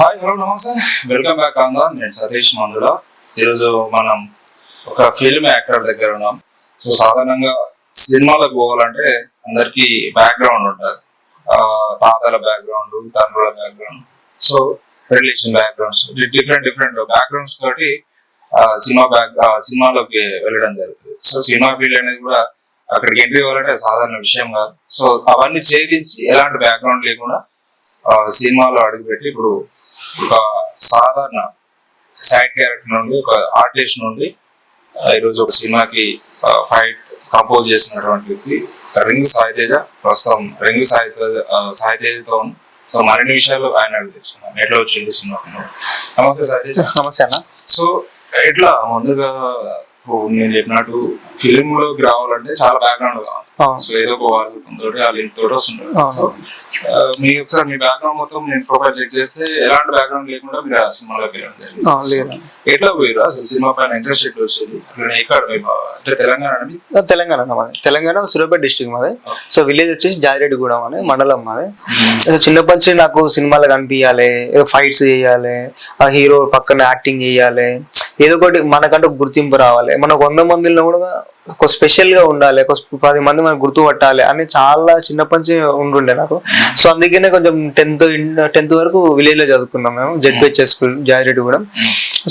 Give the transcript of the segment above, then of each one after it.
Hi hello నమస్తే. Welcome back ఆందాన్ నేను సతీష్ మందుల. ఈరోజు మనం ఒక ఫిల్మ్ యాక్టర్ దగ్గర ఉన్నాం. సో సాధారణంగా సినిమాలకు పోవాలంటే అందరికి బ్యాక్గ్రౌండ్ ఉంటుంది తాతల బ్యాక్గ్రౌండ్ తండ్రుల background so relation backgrounds different different backgrounds తోటి ఆ, సినిమా బ్యాక్ సినిమాలోకి వెళ్ళడం జరుగుతుంది. సో సినిమా ఫీల్డ్ అనేది కూడా అక్కడికి ఎంట్రీ అవ్వాలంటే సాధారణ విషయం కాదు. సో అవన్నీ ఛేదించి ఎలాంటి బ్యాక్గ్రౌండ్ లేకుండా సినిమాలో అడుగుపెట్టి ఇప్పుడు ఒక సాధారణ సైడ్ క్యారెక్టర్ నుండి ఒక ఆర్టిస్ట్ నుండి ఈరోజు ఒక సినిమాకి ఫైట్ కంపోజ్ చేసినటువంటి వ్యక్తి రింగ్ సాయితేజ ప్రస్తుతం రింగ్ సాయితేజ సాయితేజతో సో మరిన్ని విషయాలు ఆయన అడిగి తెలుసుకున్నాం ఎట్లా వచ్చింది సినిమా? నమస్తే సాయితేజ నమస్తే అన్న. సో ఎట్లా ముందుగా నేను చెప్పినట్టు ఫిలిం లోకి రావాలంటే చాలా బ్యాక్గ్రౌండ్ కావాలి. సో ఏదో ఒక వాళ్ళతో వాళ్ళ వస్తుంటారు అవును. సో మీ ఒకసారి మీ బ్యాక్గ్రౌండ్ మొత్తం నేను ప్రొఫైల్ చెక్ చేస్తే ఎలాంటి బ్యాక్గ్రౌండ్ లేకుండా మీరు ఆ సినిమాలోకి వెళ్ళడం ఎట్లా పోయారు అసలు సినిమా పైన ఇంట్రెస్ట్ ఎట్లా వచ్చింది? ఎక్కడ అంటే తెలంగాణ తెలంగాణ మాది. తెలంగాణ సూర్యాపేట డిస్టిక్ మాది. సో విలేజ్ వచ్చేసి జాయిరెడ్డిగూడెం అని మండలం మాది. చిన్నప్పటి నుంచి నాకు సినిమాలు కనిపించాలి ఫైట్స్ చేయాలి ఆ హీరో పక్కన యాక్టింగ్ చేయాలి ఏదో ఒకటి మనకంటూ గుర్తింపు రావాలి. మన వంద మందిలో కూడా ఒక స్పెషల్గా ఉండాలి ఒక పది మంది మనకు గుర్తుపట్టాలి అని చాలా చిన్నప్పటి నుంచి ఉంటుండే నాకు. సో అందుకనే కొంచెం టెన్త్ టెన్త్ వరకు విలేజ్లో చదువుకున్నాం మేము ZPHS school Jayireddygudem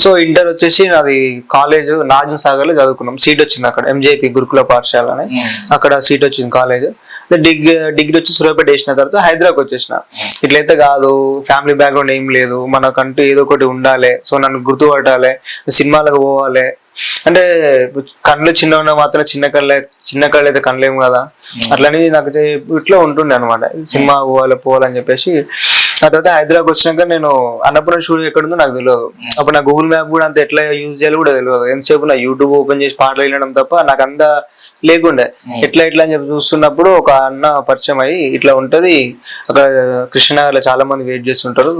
so inter వచ్చేసి నాది కాలేజ్ నాజన్ సాగర్లో చదువుకున్నాం. సీట్ వచ్చింది అక్కడ ఎంజేపీ గురుకుల పాఠశాల అని. అక్కడ సీట్ వచ్చింది కాలేజ్. డిగ్రీ డిగ్రీ వచ్చి సూర్యాపేట వేసిన తర్వాత హైదరాబాద్ వచ్చేసిన. ఇట్లయితే కాదు ఫ్యామిలీ బ్యాక్గ్రౌండ్ ఏం లేదు మనకంటూ ఏదో ఒకటి ఉండాలి. సో నన్ను గుర్తుపట్టాలి సినిమాలకు పోవాలి. అంటే కళ్ళు చిన్న ఉన్న మాత్రం చిన్న కళ్ళే చిన్న కళ్ళు అయితే కనలేము కదా. అట్లని నాకు ఇట్లా ఉంటుండే అనమాట సినిమా పోవాలి పోవాలని చెప్పేసి ఆ తర్వాత హైదరాబాద్ వచ్చినాక నేను అన్నపూర్ణ స్టూడియో ఎక్కడ ఉందో నాకు తెలియదు. అప్పుడు నా గూగుల్ మ్యాప్ కూడా అంత ఎట్లా యూజ్ చేయాలో కూడా తెలియదు. ఎంతసేపు నా యూట్యూబ్ ఓపెన్ చేసి పాటలు వినడం తప్ప నాకు అంత లేకుండే. ఎట్లా ఇట్లా అని చెప్పి చూస్తున్నప్పుడు ఒక అన్న పరిచయం అయ్యి ఇట్లా ఉంటది. అక్కడ కృష్ణనగర్లో చాలా మంది వెయిట్ చేస్తుంటారు.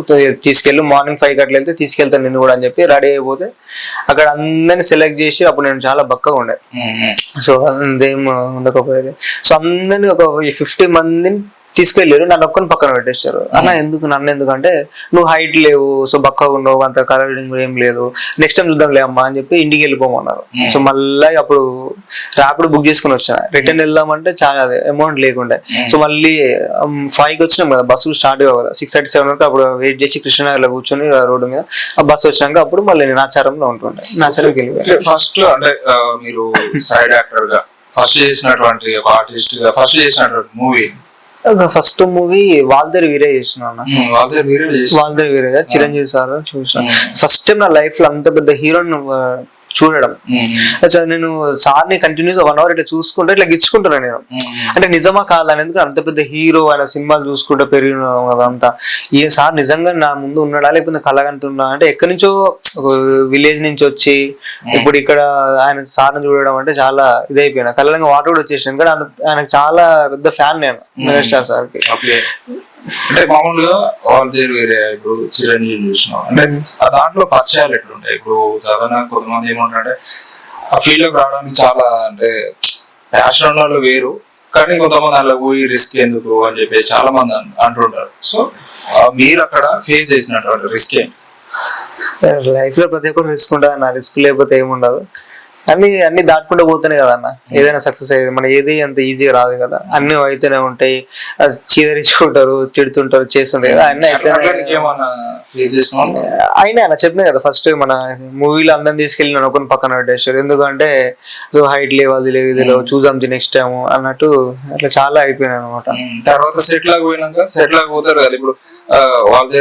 తీసుకెళ్ళి మార్నింగ్ ఫైవ్ అట్లా వెళ్తే తీసుకెళ్తాను నిన్ను కూడా అని చెప్పి రెడీ అయిపోతే అక్కడ అందరిని సెలెక్ట్ చేసి అప్పుడు నేను చాలా బక్కగా ఉండే. సో అంతేం ఉండకపోయేది. సో అందరిని ఒక ఫిఫ్టీ మందిని తీసుకెళ్ళారు నన్ను ఒక్కని పక్కన పెట్టేశారు. అన్న ఎందుకు నన్ను ఎందుకంటే నువ్వు హైట్ లేవు సో బక్కగా ఉన్నావు అంత కలరింగ్ ఏం లేదు. నెక్స్ట్ టైం చూద్దాంలే అమ్మా అని చెప్పి ఇంటికి వెళ్ళిపోమన్నారు. సో మళ్ళీ అప్పుడు ర్యాపిడ్ బుక్ చేసుకుని వచ్చాను. రిటర్న్ వెళ్దామంటే చాలా అమౌంట్ లేకుండే. సో మళ్ళీ ఫైవ్కి వచ్చినాం కదా బస్సు స్టార్ట్ కావు కదా సిక్స్ థర్టీ సెవెన్ వరకు అప్పుడు వెయిట్ చేసి కృష్ణనగర్లో కూర్చొని రోడ్డు మీద ఆ బస్సు వచ్చినాక అప్పుడు మళ్ళీ నేను ఆచారంలో ఉంటుండే. నాచారంకి వెళ్ళి ఫస్ట్ అంటే ఆ, మీరు సైడ్ యాక్టర్గా ఫస్ట్ చేసినటువంటి ఒక ఆర్టిస్ట్గా ఫస్ట్ చేసినటువంటి మూవీ ఫస్ట్ మూవీ వాల్దరి వీరే చేసిన వాల్దరి వీరే చిరంజీవి సార్ చూసిన. ఫస్ట్ టైం నా లైఫ్లో అంత పెద్ద హీరోని చూడడం. అచ్చా నేను సార్ని కంటిన్యూస్ వన్ అవర్ ఇట్లా చూసుకుంటే ఇట్లా గిచ్చుకుంటున్నాను నేను. అంటే నిజమా కాదని ఎందుకు అంత పెద్ద హీరో ఆయన సినిమాలు చూసుకుంటే పెరిగిన అదంతా ఏ సార్ నిజంగా నా ముందు ఉన్నాడా లేకపోతే కలగంటున్నా అంటే ఎక్కడి నుంచో విలేజ్ నుంచి వచ్చి ఇప్పుడు ఇక్కడ ఆయన సార్ని చూడడం అంటే చాలా ఇదైపోయినా. కళ్ళంగా వాటర్ కూడా వచ్చేసాను ఆయనకు చాలా పెద్ద ఫ్యాన్ నేను మెగాస్టార్ సార్కి. అంటే మామూలుగా వాళ్ళ దగ్గర వేరే ఇప్పుడు చిరంజీవి చూసినాం. అంటే ఆ దాంట్లో పరిచయాలు ఎట్లుంటాయి? ఇప్పుడు సాధారణ కొంతమంది ఏమంటారంటే ఆ ఫీల్డ్లోకి రావడానికి చాలా అంటే ప్యాషన్ ఉన్న వాళ్ళు వేరు కానీ కొంతమంది అలా పోయి రిస్క్ ఎందుకు అని చెప్పి చాలా మంది అంటుంటారు. సో మీరు అక్కడ ఫేస్ చేసినటువంటి రిస్క్ ఏంటి? లైఫ్లో ప్రతి ఒక్కరు రిస్క్ ఉంటుంది అన్న రిస్క్ లేకపోతే ఏముండదు. అన్ని అన్ని దాటుకుంటూ పోతేనే కదా అన్న. ఏదైనా సక్సెస్ అయ్యేది. మన ఏది అంత ఈజీగా రాదు కదా. అన్ని అయితేనే ఉంటాయి. చీదరించుకుంటారు తిడుతుంటారు చేస్తుంటారు కదా. అన్ని అయినా అలా చెప్పిన కదా. ఫస్ట్ మన మూవీలో అందరిని తీసుకెళ్ళి నన్ను ఒకరిని పక్కన పెట్టేశారు. ఎందుకంటే సో హైట్ లేవు అది లేవు ఇది లేవు చూద్దాం నెక్స్ట్ టైం అన్నట్టు అట్లా చాలా అయిపోయినాయి అనమాట ఉమ్, తర్వాత సెట్ లాగా పోయినాక సెట్ లాగా పోతారు కదా. ఇప్పుడు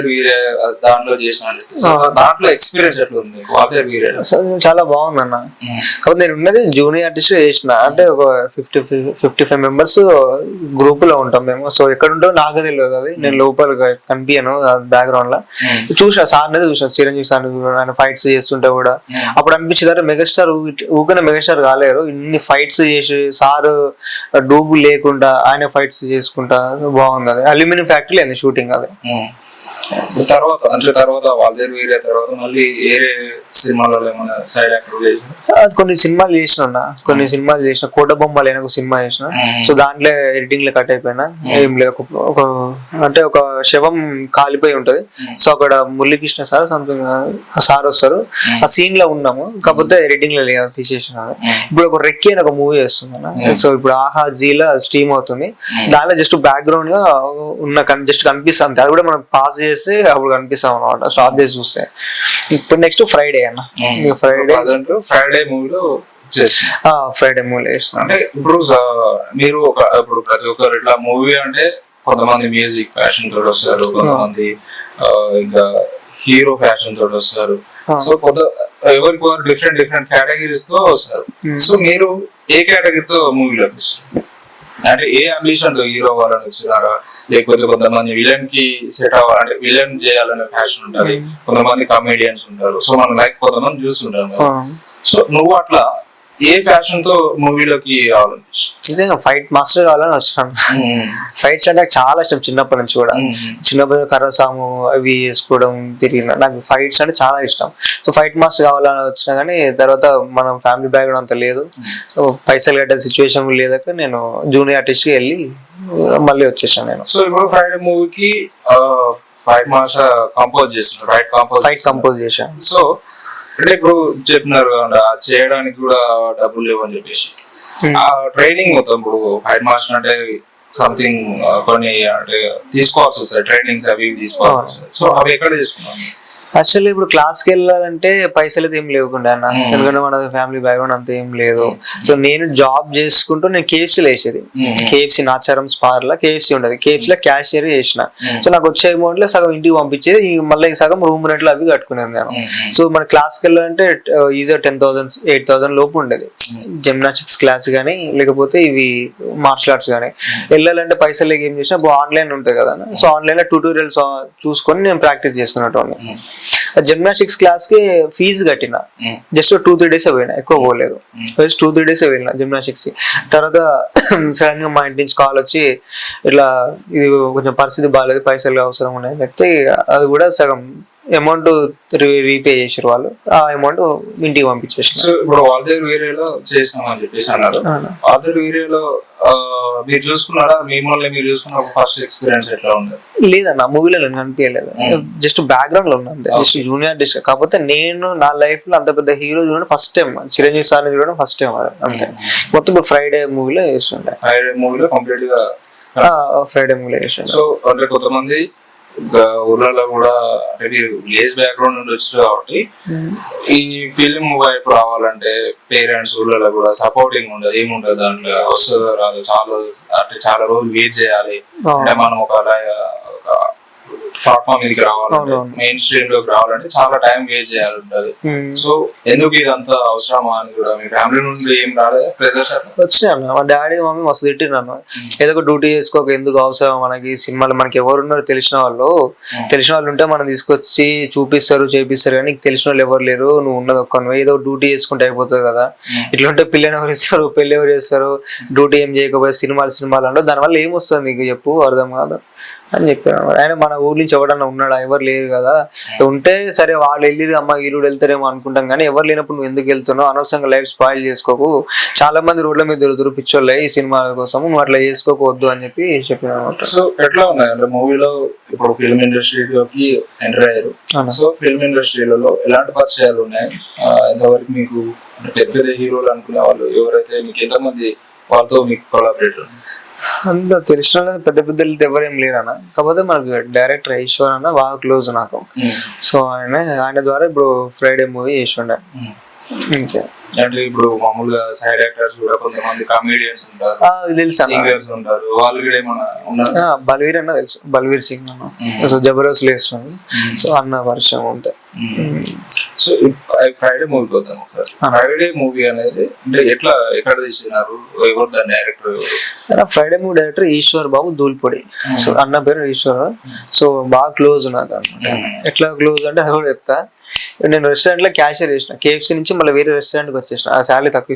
వీరే దాంట్లో చేసిన దాంట్లో ఎక్స్పీరియన్స్ ఎట్లా ఉంది వీరే. చాలా బాగుంది అన్న. కాబట్టి నేను ఉన్నది జూనియర్ ఆర్టిస్ట్ చేసిన. అంటే ఒక ఫిఫ్టీ ఫిఫ్టీ ఫైవ్ మెంబర్స్ గ్రూప్లో ఉంటాం మేము. సో ఎక్కడ ఉంటాం నాకు తెలియదు అది. నేను లోపల కనిపించను బ్యాక్గ్రౌండ్లో. చూసా సార్ అనేది చూసా చిరంజీవి సార్ ఆయన ఫైట్స్ చేస్తుంటే కూడా. అప్పుడు అనిపించింది అంటే మెగాస్టార్ ఊకనే మెగాస్టార్ కాలేరు. ఇన్ని ఫైట్స్ చేసి సార్ డూబు లేకుండా ఆయన ఫైట్స్ చేసుకుంటా. బాగుంది అది. అల్యూమినియం ఫ్యాక్టరీ అయింది షూటింగ్ అది. Yeah. తర్వాత అంటే తర్వాత వేరే తర్వాత మళ్ళీ వేరే సినిమాలలో ఏమైనా సైడ్ యాక్టర్ చేసిన? కొన్ని సినిమాలు చేసిన. కొన్ని సినిమాలు చేసిన. కోట బొమ్మలు ఒక సినిమా చేసిన. సో దాంట్లో ఎడిటింగ్లో కట్ అయిపోయినా. ఏం లేదు. ఒక- అంటే ఒక శవం కాలిపోయి ఉంటది. సో అక్కడ మురళీకృష్ణ సార్ సంథింగ్ సార్ వస్తారు. ఆ. సీన్లో ఉన్నాము. కాకపోతే ఎడిటింగ్లో లేదు తీసేసిన. ఇప్పుడు ఒక రెక్కి అని ఒక మూవీ చేస్తుంది సో ఇప్పుడు ఆహా జీలో స్ట్రీమ్ అవుతుంది. దానిలో జస్ట్ బ్యాక్గ్రౌండ్గా ఉన్న జస్ట్ కనిపిస్తుంది. అది కూడా మనం పాస్ చేస్తే అప్పుడు కనిపిస్తాం అనమాట స్టాప్ చేసి చూస్తే. ఇప్పుడు నెక్స్ట్ ఫ్రైడే అన్న. ఫ్రైడే ఫ్రైడే మూవీలో ఫ్రైడే మూవీ చేస్తున్నాను అంటే ఇప్పుడు మీరు ఒక ఇప్పుడు ప్రతి ఒక్కరు ఇట్లా మూవీ అంటే కొంతమంది మ్యూజిక్ ఫ్యాషన్ తోటి వస్తారు కొంతమంది ఇంకా హీరో ఫ్యాషన్ తోటి వస్తారు. సో కొంత ఎవరికి వారు డిఫరెంట్ డిఫరెంట్ కేటగిరీస్తో వస్తారు. సో మీరు ఏ కేటగిరీతో మూవీలో అనిపిస్తుంది అంటే ఏ అంబిషన్తో హీరో అవ్వాలని వచ్చినారా? లేకపోతే కొంతమంది విలన్కి సెట్ అవ్వాలంటే విలన్ చేయాలనే ఫ్యాషన్ ఉంటది కొంతమంది కామెడియన్స్ ఉంటారు. సో మనం లైక్ కొంతమంది చూస్తుంటాం సో నువ్వు అట్లా ఏ ఫ్యాషన్తో మూవీలోకి ఇదే ఫైట్ మాస్టర్ కావాలని వచ్చాను. ఫైట్స్ అంటే నాకు చాలా ఇష్టం చిన్నప్పటి నుంచి కూడా. చిన్నప్పుడు కర్రసాము అవి వేసుకోవడం తిరిగిన నాకు ఫైట్స్ అంటే చాలా ఇష్టం. సో ఫైట్ మాస్టర్ కావాలని వచ్చినా కానీ తర్వాత మనం ఫ్యామిలీ బ్యాక్గ్రౌండ్ అంత లేదు. సో పైసలు కట్టే సిచ్యువేషన్ లేదాక నేను జూనియర్ ఆర్టిస్ట్కి వెళ్ళి మళ్ళీ వచ్చేసాను నేను. సో ఇప్పుడు ఫ్రైడే మూవీకి ఫైట్ మాస్టర్ కంపోజ్ చేస్తున్నారు. రైట్ కంపోజ్ ఫైట్ కంపోజ్ చేశాను. సో అంటే ఇప్పుడు ఆ చేయడానికి కూడా డబ్బులు లేవని చెప్పేసి. ఆ ట్రైనింగ్ మొత్తం ఇప్పుడు ఫైట్ మాస్టర్ అంటే సంథింగ్ కొన్ని అంటే తీసుకోవాల్సి వస్తాయి ట్రైనింగ్స్ అవి తీసుకోవాల్సి వస్తాయి సో అవి ఎక్కడ తీసుకున్నాను యాక్చువల్లీ ఇప్పుడు క్లాస్కి వెళ్ళాలంటే పైసలు అయితే ఏం లేకుండా అన్న. ఎందుకంటే మన ఫ్యామిలీ బ్యాక్గ్రౌండ్ అంత ఏం లేదు. సో నేను జాబ్ చేసుకుంటూ నేను కేఎఫ్సీ వేసేది. కేఎఫ్సీ నాచారం స్పార్ లా కేఎఫ్సీ ఉండదు. కేఎఫ్సీ లో క్యాషియర్ చేసిన. సో నాకు వచ్చే అమౌంట్లో సగం ఇంటికి పంపించేది. మళ్ళీ సగం రూమ్ రెంట్లు అవి కట్టుకునేది నేను. సో మన క్లాస్కి వెళ్ళాలంటే easy ten thousand eight thousand లోపు ఉండేది. జిమ్నాస్టిక్స్ క్లాస్ కానీ లేకపోతే ఇవి మార్షల్ ఆర్ట్స్ కానీ వెళ్ళాలంటే పైసలు ఏం చేసినా ఆన్లైన్ ఉంటాయి కదా సో ఆన్లైన్లో ట్యూటోరియల్స్ చూసుకొని నేను ప్రాక్టీస్ చేసుకునేటోని జిమ్నాస్టిక్స్ క్లాస్కి ఫీజు కట్టిన. జస్ట్ టూ త్రీ డేస్ పోయినా ఎక్కువ పోలేదు. జస్ట్ టూ త్రీ డేస్ వెళ్ళిన జిమ్నాస్టిక్స్కి. తర్వాత సడన్గా మా ఇంటి నుంచి కాల్ వచ్చి ఇట్లా ఇది కొంచెం పరిస్థితి బాగాలేదు పైసలు అవసరం ఉన్నాయి చెప్తే అది కూడా సగం అమౌంట్ రీపే చేసారు వాళ్ళు. ఆ అమౌంట్ ఇంటికి పంపించేసిన సో ఇప్పుడు వాళ్ళదేరు వేరేలో చేసినామని చెప్పేసి అన్నారు. వాళ్ళదేరు వేరేలో ఆ, మీరు చూసుకున్నారా? మిమ్మల్ని మీరు చూసుకున్న ఫస్ట్ ఎక్స్పీరియన్స్ ఎట్లా ఉంది? లేదన్న మూవీలో నేను కనిపించలేదు జస్ట్ బ్యాక్గ్రౌండ్లో ఉన్నా అంతే జస్ట్ జూనియర్ ఆర్టిస్ట్ కాకపోతే నేను నా లైఫ్లో అంత పెద్ద హీరో చూడడం ఫస్ట్ టైం. చిరంజీవి సార్ చూడడం ఫస్ట్ టైం అంతే. మొత్తం ఇప్పుడు ఫ్రైడే మూవీలో చేస్తుండే. ఫ్రైడే మూవీలో కంప్లీట్గా ఫ్రైడే మూవీలో చేస్తుండే. సో అంటే కొంతమంది ఇంకా ఊర్లలో కూడా విలేజ్ బ్యాక్గ్రౌండ్ నుండి వచ్చారు కాబట్టి ఈ ఫిల్మ్ వైపు రావాలంటే పేరెంట్స్ ఊర్లలో కూడా సపోర్టింగ్ ఉండదు ఏముండదు దాంట్లో. వస్తుందో రాదు చాలా అంటే చాలా రోజులు వెయిట్ చేయాలి. అంటే మనం ఒక ప్లాట్ఫామ్ మీదకి రావాలంటే. మెయిన్ స్ట్రీమ్లోకి రావాలంటే చాలా టైం వెయిట్ చేయాలి ఉంటది. సో ఎందుకు ఇదంతా అవసరమా అని కూడా మీ ఫ్యామిలీ నుండి ఏం రాలేదు ప్రెజర్స్ వచ్చినాను మా డాడీ మమ్మీ మస్తు తిట్టిరు నన్ను. ఏదో ఒక డ్యూటీ చేసుకోక ఎందుకు అవసరం? మనకి సినిమాలు మనకి ఎవరు ఉన్నారు తెలిసిన వాళ్ళు. తెలిసిన వాళ్ళు ఉంటే మనం తీసుకొచ్చి చూపిస్తారు చేపిస్తారు కానీ నీకు తెలిసిన వాళ్ళు ఎవరు లేరు. నువ్వు ఉన్నది ఒక్క నువ్వు. ఏదో డ్యూటీ చేసుకుంటే అయిపోతుంది కదా. ఇట్లా ఉంటే పిల్లని ఎవరు ఇస్తారు? పెళ్ళి ఎవరు చేస్తారు? డ్యూటీ ఏం చేయకపోతే సినిమాలు సినిమాలు అంటే దానివల్ల ఏం వస్తుంది నీకు చెప్పు? అర్థం కాదు? అని చెప్పాను ఆయన మన ఊరి నుంచి ఎవడన్నా ఉన్నాడా? ఎవరు లేరు కదా. ఉంటే సరే వాళ్ళు వెళ్ళి అమ్మ వీళ్ళు వెళ్తారేమో అనుకుంటాం కానీ ఎవరు లేనప్పుడు నువ్వు ఎందుకు వెళ్తున్నావు? అనవసరంగా లైఫ్ స్పాయిల్ చేసుకోకు. చాలా మంది రోడ్ల మీద దొరుకుతారు పిచ్చోళ్ళే ఈ సినిమాల కోసం నువ్వు అట్లా చేసుకోవద్దు అని చెప్పి చెప్పిన అనమాట. సో ఎట్లా ఉన్నాయి? అంటే మూవీలో ఇప్పుడు ఫిల్మ్ ఇండస్ట్రీలోకి ఎంటర్ అయ్యారు. సో ఫిల్మ్ ఇండస్ట్రీలలో ఎలాంటి పరిచయాలు ఉన్నాయి? ఇంతవరకు మీకు పెద్ద హీరోలు అనుకునే వాళ్ళు ఎవరైతే మీకు ఎంతమంది వాళ్ళతో మీకు కొలాబరేట్ అంత తెలిసిన పెద్ద పెద్ద ఎవరేం లేరన్న కాకపోతే మనకు డైరెక్టర్ ఈశ్వర్ అన్న బాగా క్లోజ్ నాకు. సో ఆయన ఆయన ద్వారా ఇప్పుడు ఫ్రైడే మూవీ చేసిండే. అంతే. అంటే ఇప్పుడు మామూలుగా సైడ్ యాక్టర్స్ కూడా కొంతమంది కామెడియన్స్ ఉంటారు. తెలుసు సింగర్స్ ఉంటారు. వాళ్ళు కూడా ఏమన్నా బల్వీర్ అన్న తెలుసు. బల్వీర్ సింగ్ అన్న. సో జబర్దస్త్ లేస్తుంది సో అన్న పరిచయం అంతే. సో ఫ్రైడే మూవీకి వద్దాం ఫ్రైడే మూవీ అనేది అంటే ఎట్లా ఎక్కడ తీసినారు? ఎవరు దాని director Friday movie director Eshwar Babu Dhulpodi. So అన్న పేరు ఈశ్వర్. సో బాగా క్లోజ్ నాకు ఎట్లా క్లోజ్ అంటే అది కూడా చెప్తా. నేను రెస్టారెంట్లో క్యాషియర్ చేసిన. కేఎఫ్సీ నుంచి మళ్ళీ వేరే రెస్టారెంట్కి వచ్చేసిన. ఆ శాలరీ తక్కువ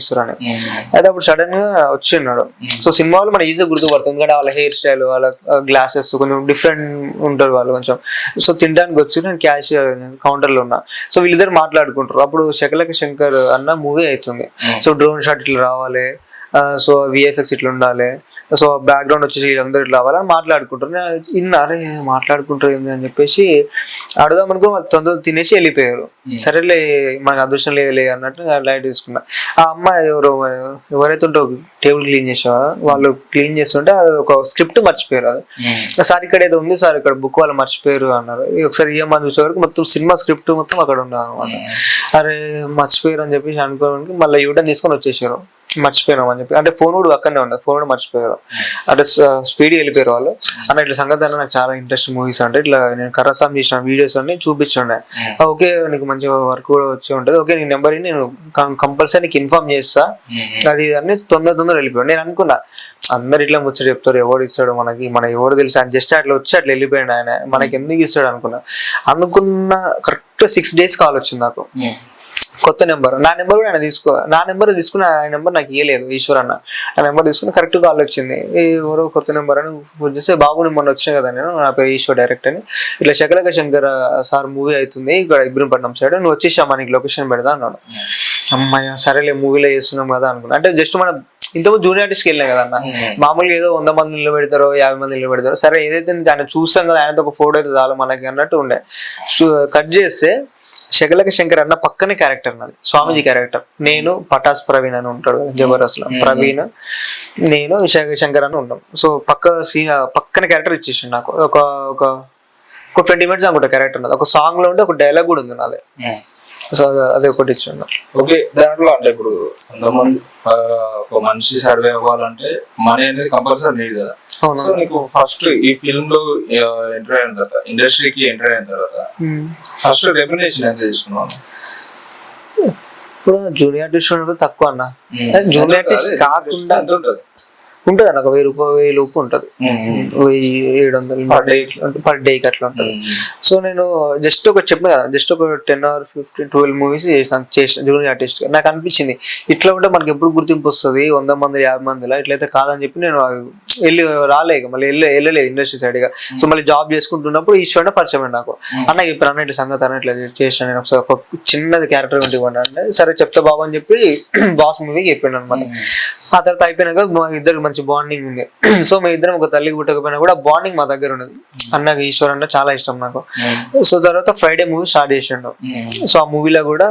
అయితే అప్పుడు సడన్గా వచ్చిన్నాడు. సో సినిమాలో మన ఈజీగా గుర్తుపడుతుంది ఎందుకంటే వాళ్ళ హెయిర్ స్టైల్ వాళ్ళ గ్లాసెస్ కొంచెం డిఫరెంట్ ఉంటారు వాళ్ళు కొంచెం. సో తినడానికి వచ్చి నేను క్యాష్ కౌంటర్లో ఉన్నా. సో వీళ్ళిద్దరు మాట్లాడుకుంటారు. అప్పుడు శకలక శంకర్ అన్న మూవీ అవుతుంది సో డ్రోన్ షాట్ ఇట్లా రావాలి. సో విఎఫ్ఎక్స్ ఇట్లా ఉండాలి. సో బ్యాక్గ్రౌండ్ వచ్చేసి వీళ్ళందరూ ఇట్లా రావాలని మాట్లాడుకుంటారు నేను ఇన్న అరే మాట్లాడుకుంటారు ఏంది అని చెప్పేసి అడుగుదాం అనుకో వాళ్ళు తొందర తినేసి వెళ్ళిపోయారు. సరేలే మనకు అదృష్టం లేదులే అన్నట్టు లైట్ తీసుకున్నా. ఆ అమ్మాయి ఎవరు ఎవరైతే ఉంటో టేబుల్ క్లీన్ చేసావా? వాళ్ళు క్లీన్ చేస్తుంటే అది ఒక స్క్రిప్ట్ మర్చిపోయారు అది. సార్ ఇక్కడ ఏదో ఉంది సార్ ఇక్కడ బుక్ వాళ్ళు మర్చిపోయారు అన్నారు. ఒకసారి ఏమని చూసే వరకు మొత్తం సినిమా స్క్రిప్ట్ మొత్తం అక్కడ ఉన్నది అనమాట అరే మర్చిపోయారు అని చెప్పేసి అనుకోవడానికి మళ్ళీ యూటర్న్ తీసుకొని వచ్చేసారు. మర్చిపోయినాం అని చెప్పి. అంటే ఫోన్ కూడా అక్కడనే ఉండదు ఫోన్ కూడా మర్చిపోయారు. అంటే స్పీడ్ వెళ్ళిపోయారు వాళ్ళు. అన్న ఇట్లా సంగతి అన్న నాకు చాలా ఇంట్రెస్ట్ మూవీస్ అంటే ఇట్లా నేను కరసాం చేసిన వీడియోస్ అన్ని చూపించుండే. ఓకే నీకు మంచి వర్క్ కూడా వచ్చి ఉంటుంది. ఓకే నీ నెంబర్ నేను కంపల్సరీ నీకు ఇన్ఫార్మ్ చేస్తా. అది ఇది అని తొందర తొందర వెళ్ళిపోయాడు నేను అనుకున్నా అందరు ఇట్లా ముచ్చట చెప్తారు ఎవడు ఇస్తాడు మనకి మన ఎవరు తెలుసు. అని జస్ట్ అట్లా వచ్చి అట్లా వెళ్ళిపోయాడు ఆయన. మనకి ఎందుకు ఇస్తాడు అనుకున్నా. అనుకున్న కరెక్ట్ సిక్స్ డేస్ కాల్ వచ్చింది నాకు. కొత్త నెంబర్. నా నెంబర్ కూడా ఆయన తీసుకో నా నెంబర్ తీసుకుని ఆయన నెంబర్ నాకు ఇవ్వలేదు ఈశ్వర్ అన్న. ఆ నెంబర్ తీసుకుని కరెక్ట్ కాల్ వచ్చింది. ఎవరో కొత్త నెంబర్ అని ఫోన్ చేస్తే బాబు నేను మొన్న వచ్చాను కదా నేను నా పేరు ఈశ్వర్ డైరెక్ట్ అని. ఇట్లా శకలక శంకర్ సార్ మూవీ అవుతుంది ఇక్కడ ఇబ్రహంపట్నం సైడ్ నువ్వు వచ్చేసామా నీకు లొకేషన్ పెడదా అన్నాడు. అమ్మాయ సరేలే మూవీలో చేస్తున్నాం కదా అనుకున్నా. అంటే జస్ట్ మనం ఇంతకుముందు జూనియర్ ఆర్టిస్ట్కి వెళ్ళినా కదా అన్న. మామూలుగా ఏదో వంద మంది నిలబెడతారో యాభై మంది నిలబెడతారో సరే ఏదైతే ఆయన చూస్తాం కదా ఆయనతో ఒక ఫోటో అయితే చాలు మనకి అన్నట్టు ఉండే. కట్ చేస్తే శకలక శంకర్ అన్న పక్కనే క్యారెక్టర్ నాది. స్వామీజీ క్యారెక్టర్ నేను పటాస్ ప్రవీణ్ అని ఉంటాడు కదా జబర్దస్త్లో. ప్రవీణ్ నేను శ- శంకర్ అని ఉన్నాం. సో పక్క సీన్ పక్కన క్యారెక్టర్ ఇచ్చేసి నాకు. ఒక ఒక ఒక ట్వంటీ మినిట్స్ అనుకుంటా క్యారెక్టర్ నాది. ఒక సాంగ్లో ఉంటే ఒక డైలాగ్ కూడా ఉంది నాది. సో అది ఒకటి ఇచ్చిండు ఓకే దాంట్లో అంటే ఇప్పుడు కొంతమంది ఒక మనిషి సర్వే అవ్వాలంటే మనీ అనేది కంపల్సరీ నీడ్ కదా. సో నీకు ఫస్ట్ ఈ ఫిల్మ్లో ఎంటర్ అయిన తర్వాత ఇండస్ట్రీకి ఎంటర్ అయిన తర్వాత ఫస్ట్ రెమ్యునేషన్ ఎంత తీసుకున్నాను ఇప్పుడు జూనియర్ ఆర్టిస్ట్ తక్కువ అన్న. జూనియర్ ఆర్టిస్ట్ కాకుండా ఉంటుంది అన్న ఒక వెయ్యి రూపాయలు వెయ్యి లోపు ఉంటుంది. వెయ్యి ఏడు వందలు. పర్ డేకి అట్లా ఉంటుంది. సో నేను జస్ట్ ఒక చెప్పిన కదా జస్ట్ ఒక ten or fifteen twelve movies చేసిన చేసిన జూనియర్ ఆర్టిస్ట్ నాకు అనిపించింది ఇట్లా ఉంటే మనకి ఎప్పుడు గుర్తింపు వస్తుంది? వంద మంది యాభై మందిలా? ఇట్లయితే కాదని చెప్పి నేను వెళ్ళి రాలే ఇక మళ్ళీ వెళ్ళి వెళ్ళలేదు ఇండస్ట్రీ సైడ్గా సో మళ్ళీ జాబ్ చేసుకుంటున్నప్పుడు ఈశ్వరుడు పరిచయం నాకు. అన్న ఇప్పుడు అన్న ఇట్లా సంగతి అన్న ఇట్లా చేసిన నేను ఒకసారి ఒక చిన్నది క్యారెక్టర్ ఇవ్వండి అంటే సరే చెప్తా బాబు అని చెప్పి బాస్ మూవీకి చెప్పాను అనమాట. ఆ తర్వాత అయిపోయినాక మా ఇద్దరికి మంచి బాండింగ్ ఉంది. సో మీ ఇద్దరం ఒక తల్లి పుట్టకపోయినా కూడా బాండింగ్ మా దగ్గర ఉన్నది. అన్నకి ఈశ్వర్ అంటే చాలా ఇష్టం నాకు. సో తర్వాత ఫ్రైడే మూవీ స్టార్ట్ చేసిండు. సో ఆ మూవీలో కూడా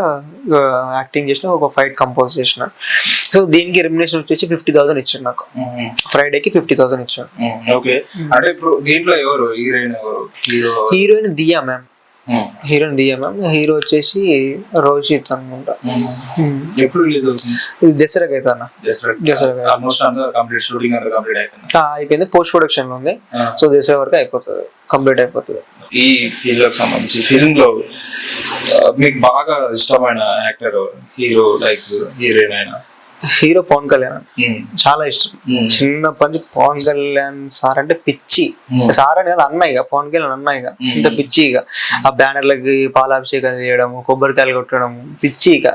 యాక్టింగ్ చేసిన ఒక ఫైట్ కంపోజ్ చేసిన. సో దీనికి రెమ్యునేషన్ వచ్చేసి ఫిఫ్టీ థౌసండ్ ఇచ్చాడు నాకు. ఫ్రైడేకి ఫిఫ్టీ థౌసండ్ ఇచ్చాడు. ఓకే అంటే ఇప్పుడు దీంట్లో ఎవరు? Heroine hero heroine Diya ma'am. Heroine Diya ma'am. Hero వచ్చేసి రోషిత్ అనుకుంటా. ఎప్పుడు రిలీజ్ అవుతుంది? ఇది దసరాకి అయితే అన్న. దసరా. కంప్లీట్ షూటింగ్ కంప్లీట్ అయిపోయింది. అయిపోయింది. పోస్ట్ ప్రొడక్షన్లో ఉంది. సో దసరా వరకు అయిపోతుంది. కంప్లీట్ అయిపోతుంది. ఈ ఫీల్డ్కి సంబంధించి ఫిల్మ్లో మీకు బాగా ఇష్టమైన యాక్టర్ హీరో లైక్ హీరోయిన్ అయినా. హీరో పవన్ కళ్యాణ్ చాలా ఇష్టం. చిన్నప్పటి నుంచి పవన్ కళ్యాణ్ సార్ అంటే పిచ్చి. సార్ అని కాదు అన్న ఇక పవన్ కళ్యాణ్ అన్న ఇక మ్మ్. ఇంత పిచ్చి ఇక ఆ బ్యానర్లకి పాలాభిషేకాలు చేయడం కొబ్బరికాయలు కొట్టడం పిచ్చి ఇక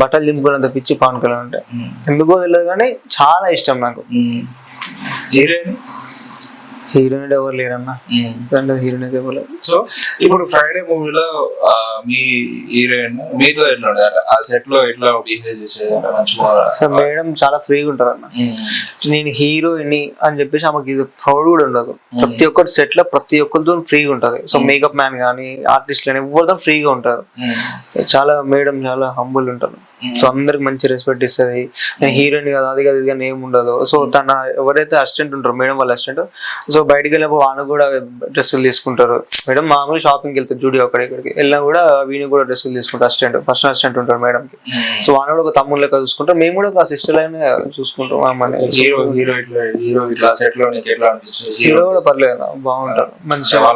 బట్టలు దింపుకున్నంత పిచ్చి పవన్ కళ్యాణ్ అంటే. ఎందుకో తెలియదు కానీ చాలా ఇష్టం నాకు. హీరోయిన్? హీరోయిన్ ఎవరు లేరన్న. దాంట్లో హీరోయిన్ అయితే ఎవరు సో ఇప్పుడు ఫ్రైడే మూవీలో మీ హీరోయిన్ మీతో ఎట్లా ఆ సెట్లో ఎట్లా బిహేవ్ చేసేది? మేడం చాలా ఫ్రీగా ఉంటారు అన్న నేను హీరోయిన్ అని చెప్పేసి ఆమెకి ఇది ప్రౌడ్ కూడా ఉండదు. ప్రతి ఒక్కటి సెట్లో ప్రతి ఒక్కరితో ఫ్రీగా ఉంటది. సో మేకప్ మ్యాన్ కానీ ఆర్టిస్ట్ కానీ ఎవరితో ఫ్రీగా ఉంటారు. చాలా మేడం చాలా హంబుల్ ఉంటారు. సో అందరికి మంచి రెస్పెక్ట్ ఇస్తుంది. హీరోయిన్ కదా అది కదా ఇది కానీ ఏమి ఉండదు. సో తన ఎవరైతే అసిస్టెంట్ ఉంటారో మేడం వాళ్ళ అసిస్టెంట్ సో బయటికి వెళ్ళినప్పుడు వాన కూడా డ్రెస్సులు తీసుకుంటారు. మేడం మామూలుగా షాపింగ్కి వెళ్తారు జూడియో అక్కడ ఇక్కడికి. వెళ్ళినా కూడా వీని కూడా డ్రెస్సులు తీసుకుంటారు అసిస్టెంట్ పర్సనల్ అసిస్టెంట్ ఉంటారు మేడంకి. సో వాన కూడా ఒక తమ్ముడు లెక్క చూసుకుంటారు. మేము కూడా ఒక సిస్టర్ అయినా చూసుకుంటాం హీరో హీరో ఇట్లా హీరో హీరో కూడా పర్లేదు బాగుంటారు. మంచిగా.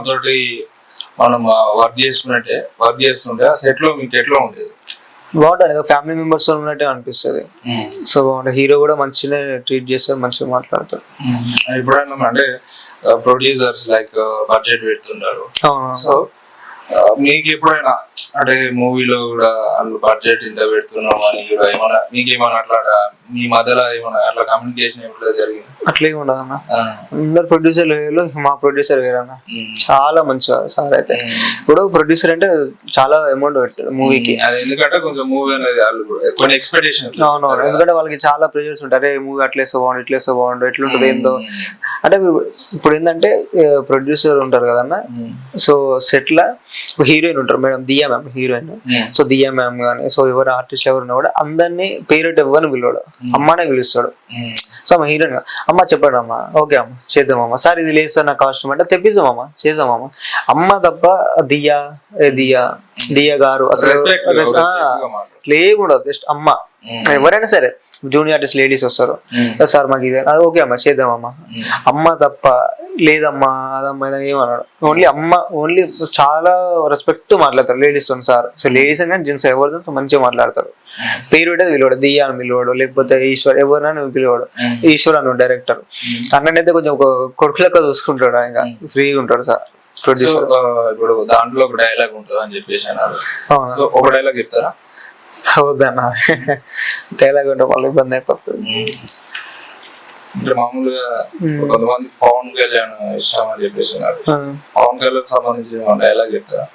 మనం వర్క్ చేసుకున్నట్టే వర్క్ చేస్తుంటే ఆ సెట్లో మీకు ఎట్లా ఉండేది? బాగుంటారు ఏదో ఫ్యామిలీ మెంబర్స్ ఉన్నట్టే అనిపిస్తుంది. సో బాగుంటుంది. హీరో కూడా మంచిగా ట్రీట్ చేస్తారు మంచిగా మాట్లాడతారు ఎప్పుడైనా అంటే ప్రొడ్యూసర్స్ లైక్ బడ్జెట్ పెడుతుంటారు. అవును. సో మీకు ఎప్పుడైనా అంటే మూవీలో కూడా బడ్జెట్ ఇంత పెడుతున్నాం అని కూడా ఏమన్నా మీకు ఏమన్నా అట్లా మీ మధ్యలో ఏమన్నా అట్లా కమ్యూనికేషన్ ఎట్లా జరిగింది? అట్లేం ఉండదు అన్న. అందరు ప్రొడ్యూసర్లు వేరు మా ప్రొడ్యూసర్ వేరన్న చాలా మంచిగా సార్ అయితే. ఇప్పుడు ప్రొడ్యూసర్ అంటే చాలా అమౌంట్ పెట్టాడు మూవీకి అది ఎందుకంటే కొంచెం మూవీ అనేది వాళ్ళు కొన్ని ఎక్స్పెక్టేషన్స్ అవునవును ఎందుకంటే వాళ్ళకి చాలా ప్రెజర్స్ ఉంటారు అరే మూవీ అట్లేస్తే బాగుండు ఇట్లేస్తే బాగుండు ఎట్లుంటుంది ఏందో. అంటే ఇప్పుడు ఏంటంటే ప్రొడ్యూసర్ ఉంటారు కదన్న సో సెట్ లా హీరోయిన్ ఉంటారు. Madam Diya ma'am heroine so Diya ma'am కానీ సో ఎవరు ఆర్టిస్ట్ ఎవరు ఉన్నా కూడా అందరినీ పేరెట్ ఎవరిని పిలవడు. అమ్మనే పిలుస్తాడు. సో అమ్మ హీరోయిన్ అమ్మ చెప్పండి అమ్మ ఓకే అమ్మ చేద్దామమ్మ సార్ ఇది లేదు సార్ నా కాస్ట్యూమ్ అంటే తెప్పిద్దామమ్మ చేద్దామమ్మ అమ్మ. తప్ప దియా దియా దియా గారు అసలు ఉండదు జస్ట్ అమ్మ. ఎవరైనా సరే జూనియర్ ఆర్టిస్ట్ లేడీస్ వస్తారు. సార్ మాకు ఇదే అది ఓకే అమ్మ చేద్దామమ్మా. అమ్మ తప్ప లేదమ్మా అదమ్మా ఇదని ఏమన్నాడు ఓన్లీ అమ్మ ఓన్లీ చాలా రెస్పెక్ట్ మాట్లాడతారు లేడీస్తో సార్. సో లేడీస్ అని జెంట్స్ ఎవరితో మంచిగా మాట్లాడతారు. పేరు పెట్టేది పిలవాడు దియ్య అని పిలవాడు లేకపోతే ఈశ్వర్ ఎవరైనా పిలవాడు. ఈశ్వర్ అని డైరెక్టర్ అన్ననైతే కొంచెం ఒక కొడుకు లెక్క చూసుకుంటాడు ఆయన. ఫ్రీగా ఉంటాడు సార్ ప్రొడ్యూసర్ ఇప్పుడు దాంట్లో ఒక డైలాగ్ ఉంటుంది అని చెప్పేసి అన్నారు. ఒక డైలాగ్ చెప్తారా? వద్దన్న డైలాగ్ ఉంటే మళ్ళీ ఇబ్బంది అయిపోతుంది. అంటే మామూలుగా కొంతమంది పవన్ కళ్యాణ్ ఇష్టం అని చెప్పేసి పవన్ కళ్యాణ్ సంబంధించిన డైలాగ్ చెప్తారా?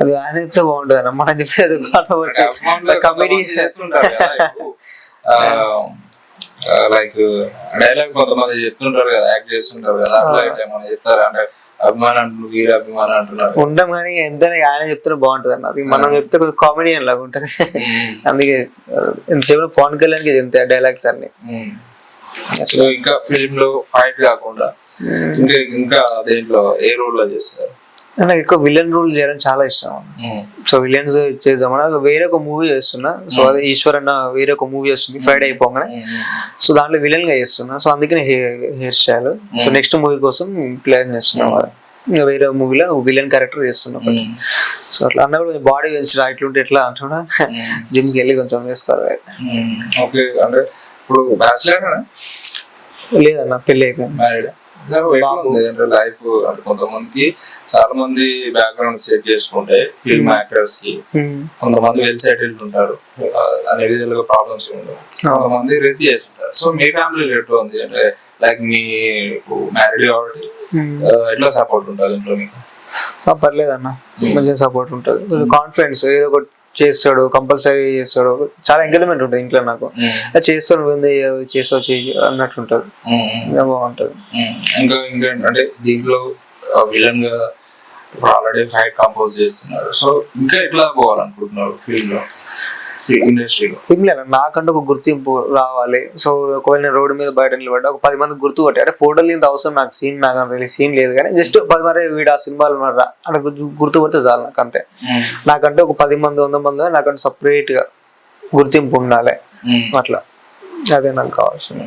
అది ఆయన చెప్తే బాగుంటుంది అన్న మనం చెప్తే అది కామెడీ లైక్ డైలాగ్ కొంతమంది చెప్తుంటారు కదా యాక్ట్ చేస్తుంటారు కదా అట్లా ఏమైనా చెప్తారా? అంటే అభిమానం అంటున్నారు వీర అభిమానం అంటున్నారు ఉంటాం కానీ ఎంత ఆయన చెప్తే బాగుంటది అన్న అది మనం చెప్తే కొంచెం కామెడీ లాగా ఉంటది. అందుకే ఎంతసేపు పవన్ కళ్యాణ్కి ఎంత డైలాగ్స్ అన్ని. సో ఇంకా ఫిల్మ్లో ఫైట్ కాకుండా ఇంకా ఇంకా దేంట్లో ఏ రోల్లో చేస్తారు? నాకు ఎక్కువ విలన్ రోల్ చేయడం చాలా ఇష్టం. సో విలన్స్ చేద్దామని వేరే ఒక మూవీ చేస్తున్నా. సో అదే ఈశ్వర్ అన్న వేరే ఒక మూవీ వస్తుంది ఫ్రైడే అయిపోగానే సో దాంట్లో విలన్గా చేస్తున్నా. సో అందుకనే hair style. So next movie కోసం ప్లాన్ చేస్తున్నాం వేరే మూవీలో విలన్ క్యారెక్టర్ చేస్తున్నా. సో అట్లా అన్న కూడా బాడీ పెంచరా ఇట్లుంటే ఎట్లా అంటున్నా. జిమ్కి వెళ్ళి కొంచెం వేసుకోవాలి ఓకే అంటే ఇప్పుడు లేదన్న పెళ్ళి అయిపోయింది. లైఫ్ అంటే కొంతమందికి చాలా మంది బ్యాక్గ్రౌండ్ సెట్ చేసుకుంటే ఫిల్మ్ యాక్టర్స్కి ఉమ్. కొంతమంది వెల్ సెటిల్డ్ ఉంటారు. అన్ని విధాలుగా ప్రాబ్లమ్స్ ఉండవు. కొంతమంది రిస్క్ చేసి ఉంటారు సో మీ ఫ్యామిలీ ఎట్లా ఉంది? అంటే లైక్ మీ మ్యారీడ్ కాబట్టి. ఆ, ఎట్లా సపోర్ట్ ఉంటుంది ఇంట్లో మీకు? పర్లేదన్న. మంచిగా సపోర్ట్ ఉంటుంది. కాన్ఫిడెన్స్ ఏదో ఒకటి చేస్తాడు కంపల్సరీ చేస్తాడు. చాలా ఎంకరేజ్మెంట్ ఉంటుంది ఇంట్లో నాకు. "ఆ, చేస్తాను ఏంది చేస్తావు చెయ్యి అన్నట్లు ఉంటుంది. బాగుంటుంది. ఇంకా ఇంకా అంటే దీంట్లో విలన్గా ఆల్రెడీ ఫైట్ కంపోజ్ చేస్తున్నారు. సో ఇంకా ఎట్లా పోవాలనుకుంటున్నారు ఫీల్డ్లో ఇండస్ట్రీలో ఏం లేదు నాకంటే ఒక గుర్తింపు రావాలి. సో ఒకవేళ నేను రోడ్డు మీద బయట నిలబడ్డా ఒక పది మంది గుర్తు కొట్టారు అంటే ఫోటోలు ఇంత అవసరం నాకు సీన్ నాకు అంత సీన్ లేదు కానీ జస్ట్ పది మంది వీడు ఆ సినిమాలు ఉన్నారా అంటే గుర్తు- గుర్తు కొడితే చాలు నాకు అంతే నాకంటే ఒక పది మంది వంద మంది నాకంటే సపరేట్గా గుర్తింపు ఉండాలి. అట్లా. అదే నాకు కావాల్సింది.